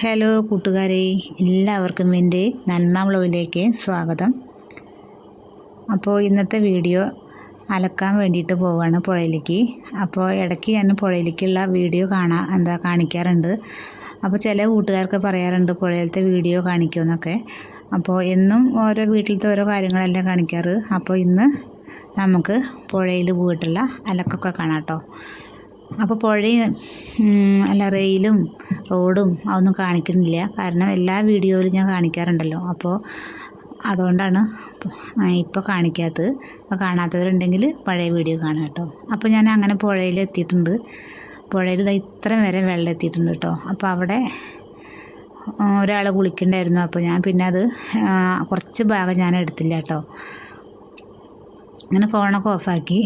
Hello കൂട്ടുകാരെ എല്ലാവർക്കും എന്റെ നന്മ വ്ളോഗിലേക്ക് സ്വാഗതം. അപ്പോൾ ഇന്നത്തെ വീഡിയോ അലക്കാൻ വേണ്ടിയിട്ട് പോവാണ് പുഴയിലേക്ക്. അപ്പോൾ ഇടയ്ക്ക് ഞാൻ പുഴയിലേക്കുള്ള വീഡിയോ കാണാ എന്താ കാണിക്കാറുണ്ട്. അപ്പോൾ ചില കൂട്ടുകാർക്ക് പറയാറുണ്ട് പുഴയിലത്തെ വീഡിയോ കാണിക്കുമെന്നൊക്കെ. അപ്പോൾ എന്നും ഓരോ വീട്ടിലത്തെ ഓരോ കാര്യങ്ങളെല്ലാം കാണിക്കാറ്. അപ്പോൾ ഇന്ന് നമുക്ക് പുഴയിൽ പോയിട്ടുള്ള അലക്കൊക്കെ കാണാം കേട്ടോ അപ്പോൾ പുഴയും അല്ല റെയിലും റോഡും അതൊന്നും കാണിക്കുന്നില്ല. കാരണം എല്ലാ വീഡിയോയിലും ഞാൻ കാണിക്കാറുണ്ടല്ലോ. അപ്പോൾ അതുകൊണ്ടാണ് ഇപ്പോൾ കാണിക്കാത്തത്. അപ്പോൾ കാണാത്തവരുണ്ടെങ്കിൽ പഴയ വീഡിയോ കാണാം കേട്ടോ. അപ്പോൾ ഞാൻ അങ്ങനെ പുഴയിൽ എത്തിയിട്ടുണ്ട്. പുഴയിൽ ഇതാ ഇത്രയും വരെ വെള്ളം എത്തിയിട്ടുണ്ട് കേട്ടോ. അപ്പോൾ അവിടെ ഒരാൾ കുളിക്കണ്ടായിരുന്നു. അപ്പോൾ ഞാൻ പിന്നെ അത് കുറച്ച് ഭാഗം ഞാൻ എടുത്തില്ല കേട്ടോ. അങ്ങനെ ഫോണൊക്കെ ഓഫാക്കി.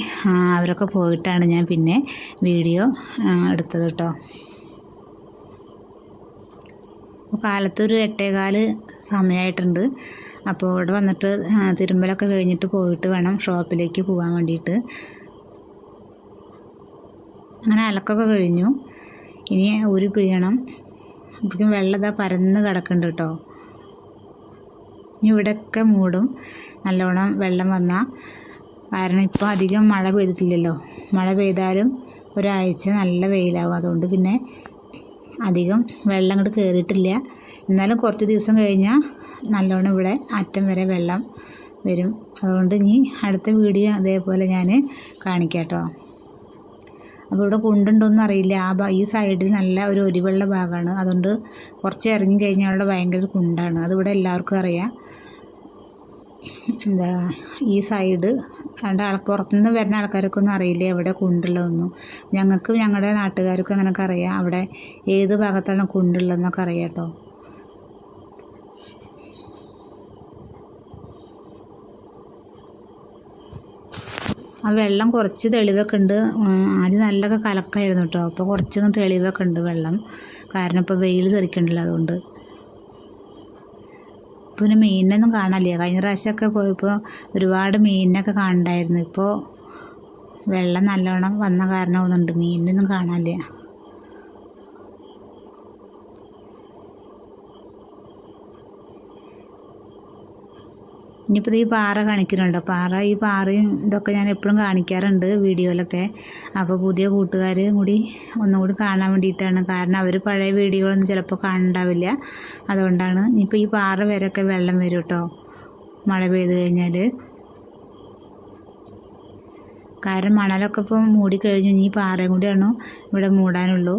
അവരൊക്കെ പോയിട്ടാണ് ഞാൻ പിന്നെ വീഡിയോ എടുത്തത് കേട്ടോ കാലത്തൊരു എട്ടേകാൽ സമയമായിട്ടുണ്ട് അപ്പോൾ ഇവിടെ വന്നിട്ട് തിരുമ്പലൊക്കെ കഴിഞ്ഞിട്ട് പോയിട്ട് വേണം ഷോപ്പിലേക്ക് പോകാൻ വേണ്ടിയിട്ട്. അങ്ങനെ അലക്കൊക്കെ കഴിഞ്ഞു. ഇനി ഒരു പിഴിയണം. അപ്പോഴേക്കും വെള്ളം ഇതാ പരന്ന് കിടക്കുന്നുണ്ട് കേട്ടോ ഇനി ഇവിടെയൊക്കെ മൂടും. നല്ലോണം വെള്ളം വന്നാൽ കാരണം ഇപ്പോൾ അധികം മഴ പെയ്തിട്ടില്ലല്ലോ. മഴ പെയ്താലും ഒരാഴ്ച നല്ല വെയിലാവും. അതുകൊണ്ട് പിന്നെ അധികം വെള്ളം അങ്ങോട്ട് കയറിയിട്ടില്ല എന്നാലും കുറച്ച് ദിവസം കഴിഞ്ഞാൽ നല്ലോണം ഇവിടെ അറ്റം വരെ വെള്ളം വരും. അതുകൊണ്ട് ഇനി അടുത്ത വീഡിയോ അതേപോലെ ഞാൻ കാണിക്കാം കേട്ടോ അപ്പോൾ ഇവിടെ കുണ്ടുണ്ടോയെന്ന് അറിയില്ല. ആ ഈ സൈഡിൽ നല്ല ഒരു ഒരിവെള്ള ഭാഗമാണ് അതുകൊണ്ട് കുറച്ച് ഇറങ്ങി കഴിഞ്ഞാൽ അവിടെ ഭയങ്കര കുണ്ടാണ്. അതിവിടെ എല്ലാവർക്കും അറിയാം. എന്താ ഈ സൈഡ് അതുകൊണ്ട് ആൾ പുറത്തുനിന്ന് വരുന്ന ആൾക്കാർക്കൊന്നും അറിയില്ല എവിടെ കുണ്ടുള്ളതൊന്നും. ഞങ്ങൾക്ക് ഞങ്ങളുടെ നാട്ടുകാർക്കും അങ്ങനെയൊക്കെ അറിയാം. അവിടെ ഏത് ഭാഗത്താണ് കുണ്ടുള്ളതെന്നൊക്കെ അറിയാം കേട്ടോ. ആ വെള്ളം കുറച്ച് തെളിവൊക്കെ ഉണ്ട്. ആദ്യം നല്ലൊക്കെ കലക്കായിരുന്നു കേട്ടോ. അപ്പോൾ കുറച്ചൊന്നും തെളിവൊക്കെ ഉണ്ട് വെള്ളം. കാരണം ഇപ്പോൾ വെയിൽ തെറിക്കണ്ടല്ലോ അതുകൊണ്ട്. പിന്നെ മീനിനൊന്നും കാണാനില്ല? കഴിഞ്ഞ പ്രാവശ്യമൊക്കെ പോയപ്പോൾ ഒരുപാട് മീനിനൊക്കെ കാണണ്ടായിരുന്നു. ഇപ്പോൾ വെള്ളം നല്ലോണം വന്ന കാരണമാവുന്നുണ്ട്. മീനിനൊന്നും കാണാനില്ല. ഇനിയിപ്പോൾ ഈ പാറ കാണിക്കുന്നുണ്ട് പാറ ഈ പാറയും ഇതൊക്കെ ഞാൻ എപ്പോഴും കാണിക്കാറുണ്ട് വീഡിയോയിലൊക്കെ. അപ്പോൾ പുതിയ കൂട്ടുകാർ കൂടി ഒന്നുകൂടി കാണാൻ വേണ്ടിയിട്ടാണ്. കാരണം അവർ പഴയ വീഡിയോകളൊന്നും ചിലപ്പോൾ കാണണ്ടാവില്ല. അതുകൊണ്ടാണ് ഇനിയിപ്പോൾ ഈ പാറ വരെയൊക്കെ വെള്ളം വരും കേട്ടോ മഴ പെയ്ത് കഴിഞ്ഞാൽ കാരണം മണലൊക്കെ ഇപ്പം മൂടിക്കഴിഞ്ഞു ഇനി ഈ പാറയും കൂടിയാണ് ഇവിടെ മൂടാനുള്ളൂ.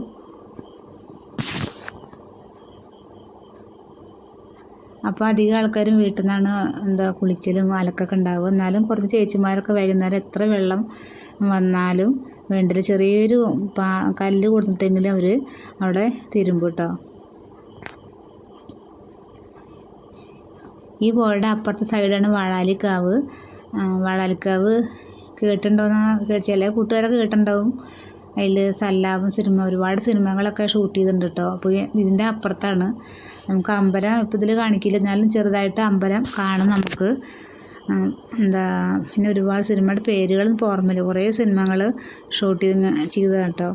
അപ്പോൾ അധികം ആൾക്കാരും വീട്ടിൽ നിന്നാണ് എന്താ കുളിക്കലും അലക്കൊക്കെ ഉണ്ടാവുക. എന്നാലും കുറച്ച് ചേച്ചിമാരൊക്കെ വൈകുന്നേരം എത്ര വെള്ളം വന്നാലും വേണ്ടില്ല ചെറിയൊരു പാ കല്ല് കൊടുത്തിട്ടെങ്കിലും അവർ അവിടെ തിരുമ്പും കേട്ടോ ഈ പുഴയുടെ അപ്പുറത്തെ സൈഡാണ് വാഴാലിക്കാവ് വാഴാലിക്കാവ് കേട്ടിട്ടുണ്ടോയെന്ന് ചില കൂട്ടുകാരൊക്കെ കേട്ടിട്ടുണ്ടാവും. അതിൽ സല്ലാപം സിനിമ ഒരുപാട് സിനിമകളൊക്കെ ഷൂട്ട് ചെയ്തിട്ടുണ്ട് കേട്ടോ അപ്പോൾ ഇതിന്റെ അപ്പുറത്താണ്. നമുക്ക് അമ്പലം ഇപ്പം ഇതിൽ കാണിക്കില്ല. എന്നാലും ചെറുതായിട്ട് അമ്പലം കാണും നമുക്ക്. എന്താ പിന്നെ ഒരുപാട് സിനിമയുടെ പേരുകൾ ഇപ്പോൾ ഓർമ്മയില്ല. കുറേ സിനിമകൾ ഷൂട്ട് ചെയ്ത് കേട്ടോ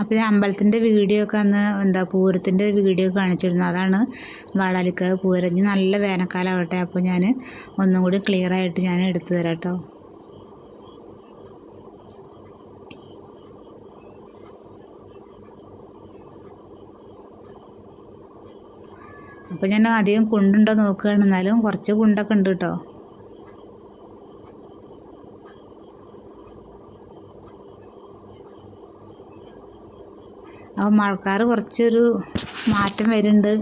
അപ്പോൾ ഞാൻ അമ്പലത്തിന്റെ വീഡിയോ ഒക്കെ അന്ന് എന്താ പൂരത്തിന്റെ വീഡിയോ കാണിച്ചിരുന്നു. അതാണ് വാടാലിക്കാവ് പൂരം. നല്ല വേനൽക്കാലം ആവട്ടെ അപ്പോൾ ഞാൻ ഒന്നും കൂടി ക്ലിയർ ആയിട്ട് ഞാൻ എടുത്തു തരാം കേട്ടോ അപ്പോൾ ഞാൻ അധികം കുണ്ടുണ്ടോ നോക്കുകയാണ് എന്നാലും കുറച്ച് കുണ്ടൊക്കെ ഉണ്ട് കേട്ടോ. അപ്പോൾ മഴക്കാറ് കുറച്ചൊരു മാറ്റം വരുന്നുണ്ട്.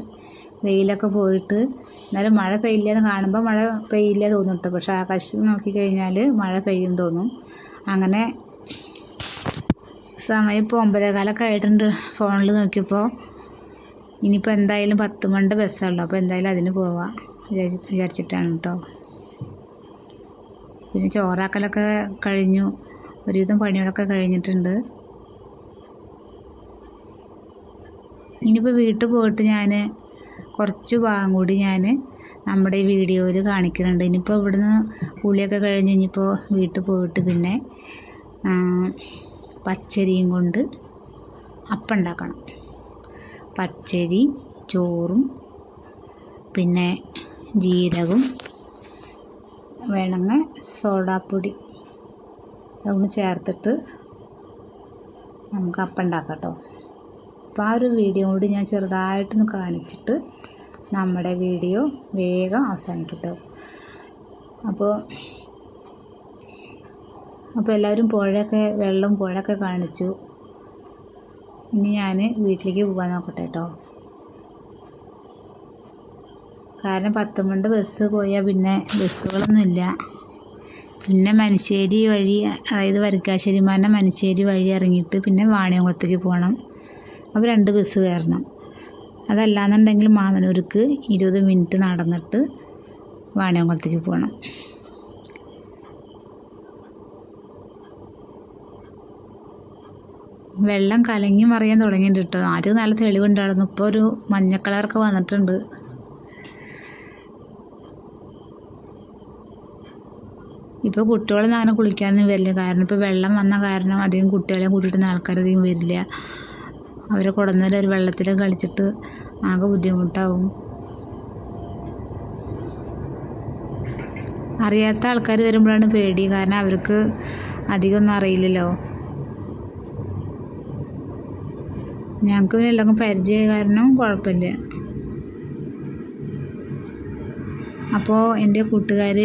വെയിലൊക്കെ പോയിട്ട്. എന്നാലും മഴ പെയ്യില്ല എന്ന് കാണുമ്പോൾ മഴ പെയ്യില്ല തോന്നും കേട്ടോ. പക്ഷെ ആകാശത്ത് നോക്കിക്കഴിഞ്ഞാൽ മഴ പെയ്യും തോന്നും. അങ്ങനെ സമയം ഇപ്പോൾ ഒമ്പതേകാലൊക്കെ ആയിട്ടുണ്ട് ഫോണിൽ നോക്കിയപ്പോൾ ഇനിയിപ്പോൾ എന്തായാലും പത്ത് മണിന്റെ ബസ്സുള്ളൂ അപ്പോൾ എന്തായാലും അതിന് പോവാം വിചാരിച്ച് വിചാരിച്ചിട്ടാണ് കേട്ടോ പിന്നെ ചോറാക്കലൊക്കെ കഴിഞ്ഞു ഒരുവിധം പണികളൊക്കെ കഴിഞ്ഞിട്ടുണ്ട്. ഇനിയിപ്പോൾ വീട്ടിൽ പോയിട്ട് ഞാൻ കുറച്ച് ഭാഗം കൂടി ഞാൻ നമ്മുടെ ഈ വീഡിയോയിൽ കാണിക്കുന്നുണ്ട്. ഇനിയിപ്പോൾ ഇവിടുന്ന് പുളിയൊക്കെ കഴിഞ്ഞ് ഇനിയിപ്പോൾ വീട്ടിൽ പോയിട്ട് പിന്നെ പച്ചരിയും കൊണ്ട് അപ്പം ഉണ്ടാക്കണം പച്ചരി ചോറും പിന്നെ ജീരകവും വേണമെങ്കിൽ സോഡാപ്പൊടി. അതൊന്ന് ചേർത്തിട്ട് നമുക്ക് അപ്പം ഉണ്ടാക്കാം കേട്ടോ അപ്പോൾ ആ ഒരു വീഡിയോ കൂടി ഞാൻ ചെറുതായിട്ടൊന്ന് കാണിച്ചിട്ട് നമ്മുടെ വീഡിയോ വേഗം അവസാനിക്കട്ടോ. അപ്പോൾ അപ്പോൾ എല്ലാവരും പുഴയൊക്കെ വെള്ളം പുഴയൊക്കെ കാണിച്ചു. ഇനി ഞാൻ വീട്ടിലേക്ക് പോകാൻ നോക്കട്ടെ കേട്ടോ കാരണം പത്ത് മണ്ട് ബസ് പോയാൽ പിന്നെ ബസ്സുകളൊന്നുമില്ല പിന്നെ മനശ്ശേരി വഴി അതായത് വരിക്കാശ്ശേരി മാന മനശ്ശേരി വഴി ഇറങ്ങിയിട്ട് പിന്നെ വാണിയംകുളത്തേക്ക് പോകണം അപ്പോൾ രണ്ട് ബസ് കയറണം. അതല്ലാന്നുണ്ടെങ്കിൽ മാനനൂർക്ക് ഇരുപത് മിനിറ്റ് നടന്നിട്ട് വാണിയംകുളത്തേക്ക് പോകണം വെള്ളം കലങ്ങി മറിയാൻ തുടങ്ങിയിട്ടുണ്ട് കേട്ടോ. ആദ്യം നല്ല തെളിവുണ്ടായിരുന്നു. ഇപ്പോൾ ഒരു മഞ്ഞ കളറൊക്കെ വന്നിട്ടുണ്ട്. ഇപ്പോൾ കുട്ടികളൊന്നും അങ്ങനെ കുളിക്കാനൊന്നും വരില്ല. കാരണം ഇപ്പോൾ വെള്ളം വന്ന കാരണം അധികം കുട്ടികളെ കൂട്ടിയിട്ട് ആൾക്കാർ അധികം വരില്ല. അവരെ കുടന്നേരം ഒരു വെള്ളത്തിൽ കളിച്ചിട്ട് ആകെ ബുദ്ധിമുട്ടാവും. അറിയാത്ത ആൾക്കാർ വരുമ്പോഴാണ് പേടി. കാരണം അവർക്ക് അധികമൊന്നും അറിയില്ലല്ലോ. ഞങ്ങൾക്ക് പിന്നെ എല്ലാവർക്കും പരിചയ കാരണം കുഴപ്പമില്ല. അപ്പോൾ എന്റെ കൂട്ടുകാർ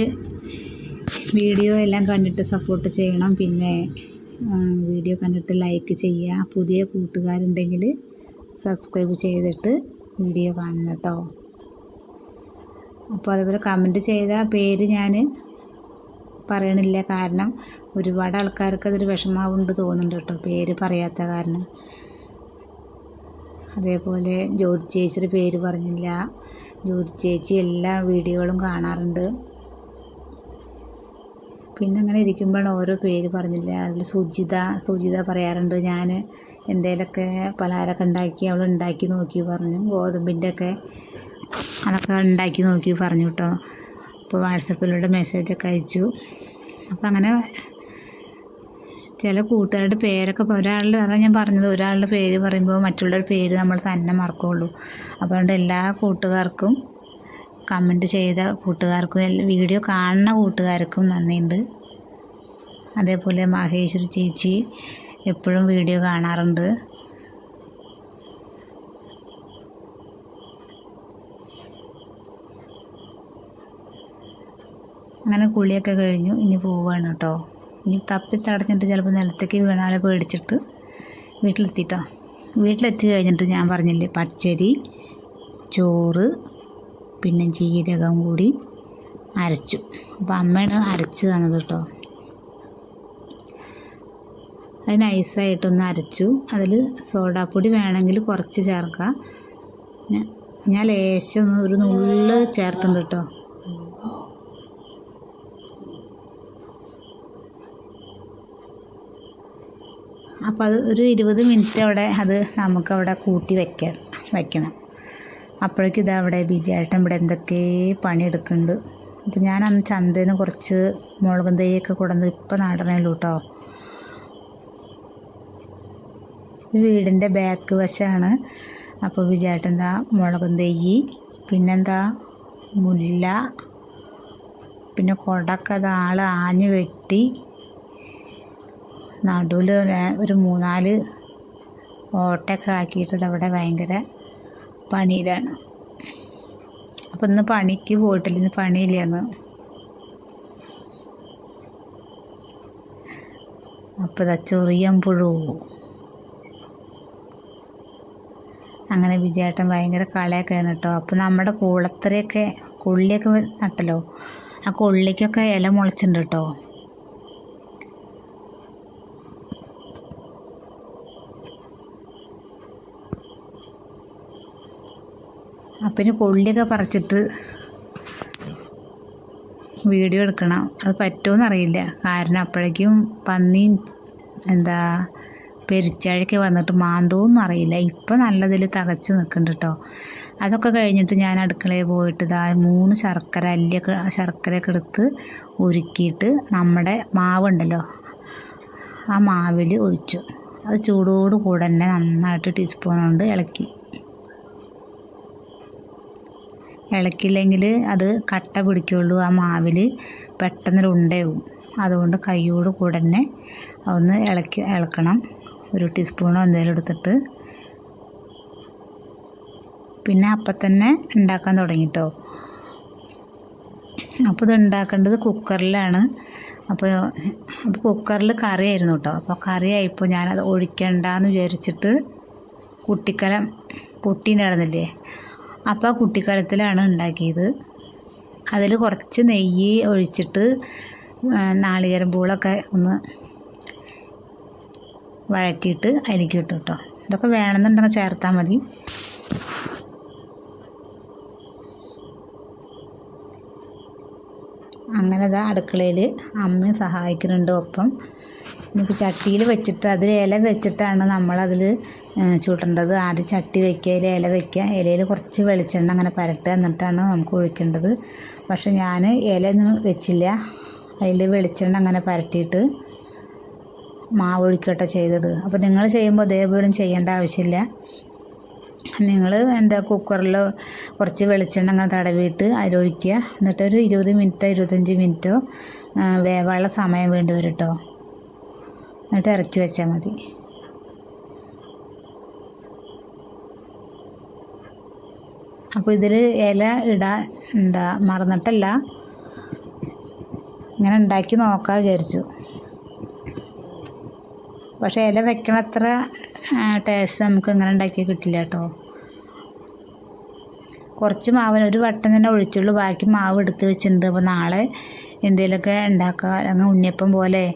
വീഡിയോ എല്ലാം കണ്ടിട്ട് സപ്പോർട്ട് ചെയ്യണം. പിന്നെ വീഡിയോ കണ്ടിട്ട് ലൈക്ക് ചെയ്യുക പുതിയ കൂട്ടുകാരുണ്ടെങ്കിൽ സബ്സ്ക്രൈബ് ചെയ്തിട്ട് വീഡിയോ കാണണം കേട്ടോ. അപ്പോൾ അതുപോലെ കമന്റ് ചെയ്ത പേര് ഞാൻ പറയണില്ല കാരണം ഒരുപാട് ആൾക്കാർക്ക് അതൊരു വിഷമാവുണ്ട് തോന്നുന്നുണ്ട് കേട്ടോ. പേര് പറയാത്ത കാരണം. അതേപോലെ ജ്യോതി ചേച്ചിയുടെ പേര് പറഞ്ഞില്ല. ജ്യോതി ചേച്ചി എല്ലാ വീഡിയോകളും കാണാറുണ്ട്. പിന്നെ അങ്ങനെ ഇരിക്കുമ്പോഴാണ് ഓരോ പേര് പറഞ്ഞില്ല. അതിൽ സുജിത സുജിത പറയാറുണ്ട് ഞാൻ എന്തേലൊക്കെ പലഹാരമൊക്കെ ഉണ്ടാക്കി അവൾ ഉണ്ടാക്കി നോക്കി പറഞ്ഞു. ഗോതമ്പിന്റെ ഒക്കെ അതൊക്കെ ഉണ്ടാക്കി നോക്കി പറഞ്ഞു കേട്ടോ. അപ്പോൾ വാട്സപ്പിലൂടെ മെസ്സേജൊക്കെ അയച്ചു. അപ്പോൾ അങ്ങനെ ചില കൂട്ടുകാരുടെ പേരൊക്കെ ഒരാളുടെ അതാണ് ഞാൻ പറഞ്ഞത്. ഒരാളുടെ പേര് പറയുമ്പോൾ മറ്റുള്ളവരുടെ പേര് നമ്മൾ തന്നെ മറക്കുള്ളൂ. അപ്പോൾ അതുകൊണ്ട് എല്ലാ കൂട്ടുകാർക്കും കമന്റ് ചെയ്ത കൂട്ടുകാർക്കും വീഡിയോ കാണുന്ന കൂട്ടുകാർക്കും നന്ദിയുണ്ട്. അതേപോലെ മഹേശ്വരി ചേച്ചി എപ്പോഴും വീഡിയോ കാണാറുണ്ട്. അങ്ങനെ കുളിയൊക്കെ കഴിഞ്ഞു. ഇനി പോവുകയാണ് കേട്ടോ. ഇനി തപ്പി തടഞ്ഞിട്ട് ചിലപ്പോൾ നിലത്തേക്ക് വീണാലെ പേടിച്ചിട്ട് വീട്ടിലെത്തിയിട്ടോ വീട്ടിലെത്തി കഴിഞ്ഞിട്ട് ഞാൻ പറഞ്ഞില്ലേ പച്ചരി ചോറ് പിന്നെ ജീരകം കൂടി അരച്ചു. അപ്പോൾ അമ്മയാണ് അരച്ച് തന്നത് കേട്ടോ അത് നൈസായിട്ടൊന്ന് അരച്ചു. അതിൽ സോഡാപ്പൊടി വേണമെങ്കിൽ കുറച്ച് ചേർക്കാം. ഞാൻ ലേശം ഒന്ന് ഒരു നുള്ള് ചേർത്തുണ്ട് കേട്ടോ അപ്പോൾ അത് ഒരു ഇരുപത് മിനിറ്റ് അവിടെ അത് നമുക്കവിടെ കൂട്ടി വെക്കാം വയ്ക്കണം അപ്പോഴേക്കും ഇതവിടെ ബിജേട്ടൻ ഇവിടെ എന്തൊക്കെ പണിയെടുക്കുന്നുണ്ട് അപ്പോൾ ഞാൻ അന്ന് ചന്തയിൽ നിന്ന് കുറച്ച് മുളകും തൈയൊക്കെ കൊണ്ടുവന്ന് ഇപ്പം നടണേലൂ കേട്ടോ. വീടിന്റെ ബാക്ക് വശമാണ് അപ്പോൾ വിജയേട്ടൻ എന്താ മുളകും തൈ പിന്നെന്താ മുല്ല പിന്നെ കൊടക്ക അത് ആൾ ആഞ്ഞ് വെട്ടി. നടുവിൽ ഒരു മൂന്നാൽ ഓട്ടൊക്കെ ആക്കിയിട്ട് അവിടെ ഭയങ്കര പണിയിലാണ്. അപ്പം ഇന്ന് പണിക്ക് പോയിട്ടില്ല. ഇന്ന് പണിയില്ലെന്ന് അപ്പോൾ ഇതാ ചൊറിയാൻ പുഴു. അങ്ങനെ വിജയേട്ടൻ ഭയങ്കര കളയൊക്കെയാണ് കേട്ടോ. അപ്പോൾ നമ്മുടെ കൂളത്തറയൊക്കെ കൊള്ളിയൊക്കെ നട്ടല്ലോ. ആ കൊള്ളിക്കൊക്കെ ഇല മുളച്ചിട്ടുണ്ട് കേട്ടോ. അപ്പം കൊള്ളിയൊക്കെ പറിച്ചിട്ട് വീഡിയോ എടുക്കണം. അത് പറ്റുമെന്നറിയില്ല കാരണം അപ്പോഴേക്കും പന്നി എന്താ പെരിച്ചാഴൊക്കെ വന്നിട്ട് മാന്തോന്നും അറിയില്ല. ഇപ്പം നല്ലതിൽ തകച്ച് നിൽക്കുന്നുണ്ട് കേട്ടോ അതൊക്കെ കഴിഞ്ഞിട്ട് ഞാൻ അടുക്കളയിൽ പോയിട്ട് ഇതാ മൂന്ന് ശർക്കര അല്ലിയൊക്കെ ശർക്കരയൊക്കെ എടുത്ത് ഉരുക്കിയിട്ട് നമ്മുടെ മാവുണ്ടല്ലോ ആ മാവിൽ ഒഴിച്ചു. അത് ചൂടോട് കൂടെ തന്നെ നന്നായിട്ട് ടീസ്പൂൺ കൊണ്ട് ഇളക്കി. ഇളക്കില്ലെങ്കിൽ അത് കട്ട പിടിക്കുള്ളൂ ആ മാവിൽ പെട്ടെന്ന് ഉണ്ടയാവും. അതുകൊണ്ട് കൈയോട് കൂടെ തന്നെ ഒന്ന് ഇളക്കി ഇളക്കണം. ഒരു ടീസ്പൂണോ എന്തെങ്കിലും എടുത്തിട്ട്. പിന്നെ അപ്പം തന്നെ ഉണ്ടാക്കാൻ തുടങ്ങിട്ടോ അപ്പോൾ ഇത് ഉണ്ടാക്കേണ്ടത് കുക്കറിലാണ്. അപ്പോൾ അപ്പോൾ കുക്കറിൽ കറിയായിരുന്നു കേട്ടോ അപ്പോൾ കറി ആയപ്പോൾ ഞാനത് ഒഴിക്കണ്ടെന്ന് വിചാരിച്ചിട്ട് കുട്ടിക്കലം പൊട്ടി നടന്നില്ലേ അപ്പോൾ ആ കുട്ടിക്കലത്തിലാണ് ഉണ്ടാക്കിയത്. അതിൽ കുറച്ച് നെയ്യ് ഒഴിച്ചിട്ട് നാളികേരം പൂളൊക്കെ ഒന്ന് വഴറ്റിയിട്ട് അതിലേക്ക് കേട്ടോ ഇതൊക്കെ വേണമെന്നുണ്ടെങ്കിൽ ചേർത്താൽ മതി. അങ്ങനെ ഇതാ അടുക്കളയിൽ അമ്മ സഹായിക്കുന്നുണ്ട് ഒപ്പം. ഇനിയിപ്പോൾ ചട്ടിയിൽ വെച്ചിട്ട് അതിൽ ഇല വെച്ചിട്ടാണ് നമ്മളതിൽ ചൂടേണ്ടത്. ആദ്യം ചട്ടി വയ്ക്കുക അതിൽ ഇല വയ്ക്കുക ഇലയിൽ കുറച്ച് വെളിച്ചെണ്ണ അങ്ങനെ പരട്ടുക. എന്നിട്ടാണ് നമുക്ക് ഒഴിക്കേണ്ടത്. പക്ഷെ ഞാൻ ഇലയൊന്നും വെച്ചില്ല. അതിൽ വെളിച്ചെണ്ണ അങ്ങനെ പരട്ടിയിട്ട് മാവ് ഒഴിക്കട്ടെ ചെയ്തത്. അപ്പോൾ നിങ്ങൾ ചെയ്യുമ്പോൾ അതേപോലെ ചെയ്യേണ്ട ആവശ്യമില്ല. നിങ്ങൾ എന്താ കുക്കറിൽ കുറച്ച് വെളിച്ചെണ്ണ അങ്ങനെ തടവിയിട്ട് അതിലൊഴിക്കുക എന്നിട്ടൊരു ഇരുപത് മിനിറ്റോ ഇരുപത്തഞ്ച് മിനിറ്റോ വേവാനുള്ള സമയം വേണ്ടി വരും കേട്ടോ. എന്നിട്ട് ഇറക്കി വെച്ചാൽ മതി. അപ്പോൾ ഇതിൽ ഇല ഇടാൻ എന്താ മറന്നിട്ടല്ല. ഇങ്ങനെ ഉണ്ടാക്കി നോക്കാൻ വിചാരിച്ചു. പക്ഷേ ഇല വെക്കണ അത്ര ടേസ്റ്റ് നമുക്ക് ഇങ്ങനെ ഉണ്ടാക്കി കിട്ടില്ല കേട്ടോ. കുറച്ച് മാവിന് ഒരു വട്ടം തന്നെ ഒഴിച്ചുള്ളൂ ബാക്കി മാവ് എടുത്ത് വെച്ചിട്ടുണ്ട്. അപ്പോൾ നാളെ എന്തെങ്കിലുമൊക്കെ ഉണ്ടാക്കുക. അല്ലെങ്കിൽ ഉണ്ണിയപ്പം പോലെ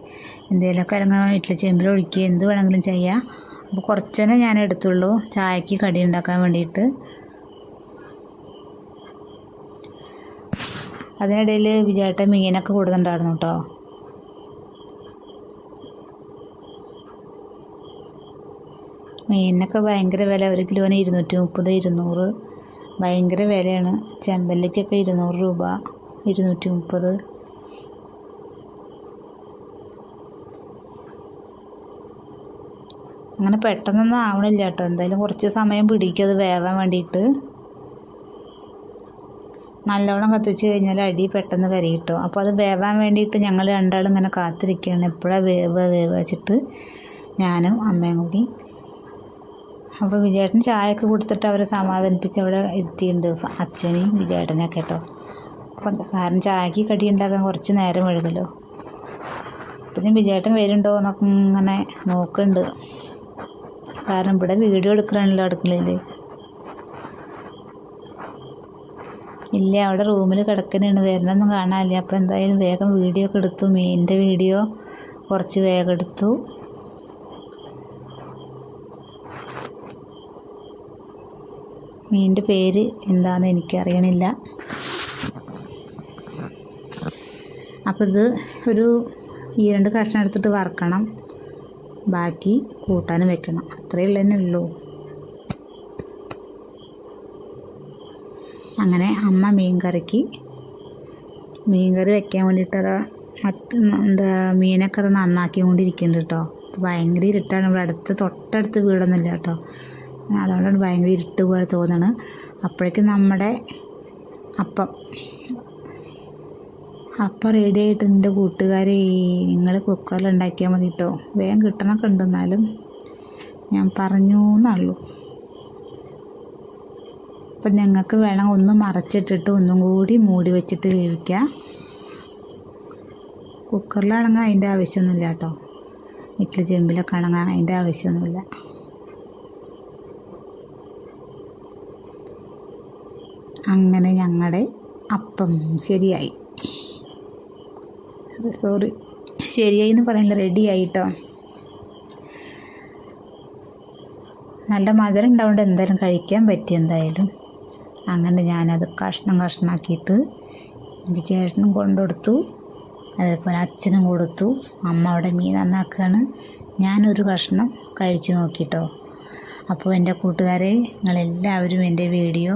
എന്തെങ്കിലുമൊക്കെ അല്ലെങ്കിൽ ഇഡ്ഡലി ചെമ്പിൽ ഒഴിക്കുക. എന്ത് വേണമെങ്കിലും ചെയ്യാം അപ്പോൾ കുറച്ചന്നെ ഞാൻ എടുത്തുള്ളൂ. ചായക്ക് കടി ഉണ്ടാക്കാൻ വേണ്ടിയിട്ട്. അതിനിടയിൽ വിജയേട്ടൻ മീനൊക്കെ കൊടുക്കുന്നുണ്ടായിരുന്നു കേട്ടോ. മീനിനൊക്കെ ഭയങ്കര വില. ഒരു കിലോന് ഇരുന്നൂറ്റി മുപ്പത് ഇരുന്നൂറ്. ഭയങ്കര വിലയാണ്. ചെമ്പല്ലിക്കൊക്കെ ഇരുന്നൂറ് രൂപ. ഇരുന്നൂറ്റി മുപ്പത്. അങ്ങനെ പെട്ടെന്നൊന്നും ആവണില്ല കേട്ടോ. എന്തായാലും കുറച്ച് സമയം പിടിക്കും അത് വേവാൻ വേണ്ടിയിട്ട്. നല്ലോണം കത്തിച്ച് കഴിഞ്ഞാൽ അടി പെട്ടെന്ന് കരി കിട്ടും അപ്പോൾ അത് വേവാൻ വേണ്ടിയിട്ട് ഞങ്ങൾ രണ്ടാളും ഇങ്ങനെ കാത്തിരിക്കുകയാണ് എപ്പോഴാണ് വേവ് വേവ് വെച്ചിട്ട് ഞാനും അമ്മയും കൂടി. അപ്പോൾ വിജയേട്ടൻ ചായയൊക്കെ കൊടുത്തിട്ട് അവരെ സമാധാനിപ്പിച്ച് അവിടെ ഇരുത്തിയിട്ടുണ്ട്. അച്ഛനെയും വിജയേട്ടനെയൊക്കെ കേട്ടോ. അപ്പം കാരണം ചായക്ക് കടി ഉണ്ടാക്കാൻ കുറച്ച് നേരം വഴുകല്ലോ അപ്പം ഞാൻ വിജയേട്ടൻ വരുന്നുണ്ടോ എന്നൊക്കെ ഇങ്ങനെ നോക്കുന്നുണ്ട് കാരണം ഇവിടെ വീഡിയോ എടുക്കണമല്ലോ അടുക്കളയിൽ ഇല്ല അവിടെ റൂമിൽ കിടക്കുന്നതാണ് വരണമെന്നും കാണാനില്ല. അപ്പോൾ എന്തായാലും വേഗം വീഡിയോ ഒക്കെ എടുത്തു. മീനിന്റെ വീഡിയോ കുറച്ച് വേഗം എടുത്തു. മീനിന്റെ പേര് എന്താണെന്ന് എനിക്കറിയണില്ല. അപ്പോൾ ഇത് ഒരു ഈ രണ്ട് കഷ്ണം എടുത്തിട്ട് വറക്കണം. ബാക്കി കൂട്ടാനും വെക്കണം. അത്രയേ ഉള്ളു തന്നെ ഉള്ളൂ അങ്ങനെ അമ്മ മീൻ കറിക്ക് മീൻ കറി വെക്കാൻ വേണ്ടിയിട്ടത് മറ്റ് എന്താ മീനൊക്കെ അത് നന്നാക്കി കൊണ്ടിരിക്കുന്നുണ്ട് കേട്ടോ. ഭയങ്കര ഇരുട്ടാണ്. ഇവിടെ അടുത്ത് തൊട്ടടുത്ത് വീടൊന്നുമില്ല കേട്ടോ. അതുകൊണ്ടാണ് ഭയങ്കര ഇരുട്ട് പോലെ തോന്നുന്നത് അപ്പോഴേക്കും നമ്മുടെ അപ്പം അപ്പം റെഡി ആയിട്ടുണ്ട് കൂട്ടുകാരെ. നിങ്ങൾ കുക്കറിൽ ഉണ്ടാക്കിയാൽ മതി കേട്ടോ വേഗം കിട്ടണമൊക്കെ ഉണ്ട് എന്നാലും. ഞാൻ പറഞ്ഞു എന്നുള്ളൂ അപ്പം ഞങ്ങൾക്ക് വേണം ഒന്ന് മറച്ചിട്ടിട്ട് ഒന്നും കൂടി മൂടി വെച്ചിട്ട് വേവിക്കാം. കുക്കറിലാണെങ്കിൽ അതിന്റെ ആവശ്യമൊന്നുമില്ല കേട്ടോ. ഇഡ്ഡലി ചെമ്പിലൊക്കെ ആണെങ്കിൽ അതിന്റെ ആവശ്യമൊന്നുമില്ല അങ്ങനെ ഞങ്ങളുടെ അപ്പം ശരിയായി. സോറി ശരിയായി എന്ന് പറയണ്ട റെഡി കേട്ടോ നല്ല മധുരം ഉണ്ടാവുകൊണ്ട് എന്തായാലും കഴിക്കാൻ പറ്റി എന്തായാലും. അങ്ങനെ ഞാനത് കഷ്ണം കഷ്ണമാക്കിയിട്ട് ചേട്ടനും കൊണ്ടുകൊടുത്തു. അതേപോലെ അച്ഛനും കൊടുത്തു. അമ്മ അവിടെ മീൻ നന്നാക്കുകയാണ് ഞാനൊരു കഷ്ണം കഴിച്ചു നോക്കിട്ടോ. അപ്പോൾ എന്റെ കൂട്ടുകാരെ നിങ്ങളെല്ലാവരും എന്റെ വീഡിയോ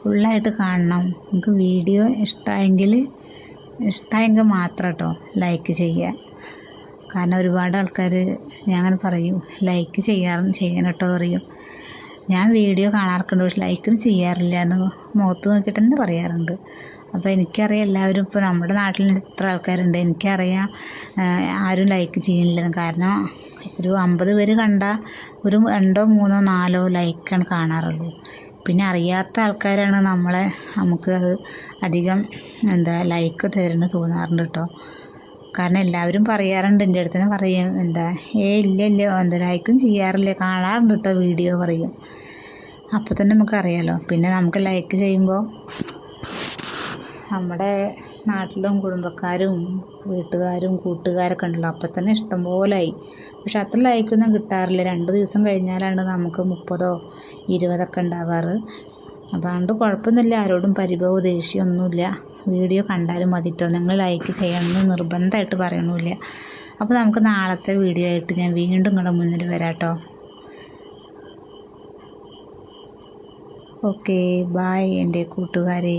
ഫുള്ളായിട്ട് കാണണം. നിങ്ങൾക്ക് വീഡിയോ ഇഷ്ടമായെങ്കിൽ ഇഷ്ടമായെങ്കിൽ മാത്രം കേട്ടോ ലൈക്ക് ചെയ്യുക. കാരണം ഒരുപാട് ആൾക്കാർ ഞാൻ അങ്ങനെ പറയും ലൈക്ക് ചെയ്യാറും ചെയ്യണം കേട്ടോ പറയും. ഞാൻ വീഡിയോ കാണാറുണ്ട് പക്ഷെ ലൈക്കും ചെയ്യാറില്ല എന്ന് മുഖത്ത് നോക്കിയിട്ട് തന്നെ പറയാറുണ്ട്. അപ്പോൾ എനിക്കറിയാം എല്ലാവരും ഇപ്പോൾ നമ്മുടെ നാട്ടിൽ ഇത്ര ആൾക്കാരുണ്ട്. എനിക്കറിയാം ആരും ലൈക്ക് ചെയ്യുന്നില്ലെന്ന് കാരണം ഒരു അമ്പത് പേര് കണ്ട ഒരു രണ്ടോ മൂന്നോ നാലോ ലൈക്കാണ് കാണാറുള്ളൂ. പിന്നെ അറിയാത്ത ആൾക്കാരാണ് നമ്മളെ. നമുക്ക് അത് അധികം എന്താ ലൈക്ക് തരുന്നു തോന്നാറുണ്ട് കേട്ടോ കാരണം എല്ലാവരും പറയാറുണ്ട് എന്റെ അടുത്ത് തന്നെ പറയും എന്താ ഏ ഇല്ല ഇല്ല എന്താ ലൈക്കും ചെയ്യാറില്ല കാണാറുണ്ട് കേട്ടോ വീഡിയോ പറയും. അപ്പോൾ തന്നെ നമുക്കറിയാലോ പിന്നെ നമുക്ക് ലൈക്ക് ചെയ്യുമ്പോൾ നമ്മുടെ നാട്ടിലും കുടുംബക്കാരും വീട്ടുകാരും കൂട്ടുകാരൊക്കെ ഉണ്ടല്ലോ. അപ്പം തന്നെ ഇഷ്ടംപോലായി പക്ഷെ അത്ര ലൈക്കൊന്നും കിട്ടാറില്ല. രണ്ട് ദിവസം കഴിഞ്ഞാലാണ് നമുക്ക് മുപ്പതോ ഇരുപതൊക്കെ ഉണ്ടാവാറ്. അതുകൊണ്ട് കുഴപ്പമൊന്നുമില്ല. ആരോടും പരിഭവ ദേഷ്യമൊന്നുമില്ല വീഡിയോ കണ്ടാലും മതിട്ടോ. നിങ്ങൾ ലൈക്ക് ചെയ്യണമെന്ന് നിർബന്ധമായിട്ട് പറയണമില്ല. അപ്പോൾ നമുക്ക് നാളത്തെ വീഡിയോ ആയിട്ട് ഞാൻ വീണ്ടും നിങ്ങളുടെ മുന്നിൽ വരാട്ടോ. ഓക്കെ ബായ് എന്റെ കൂട്ടുകാരെ.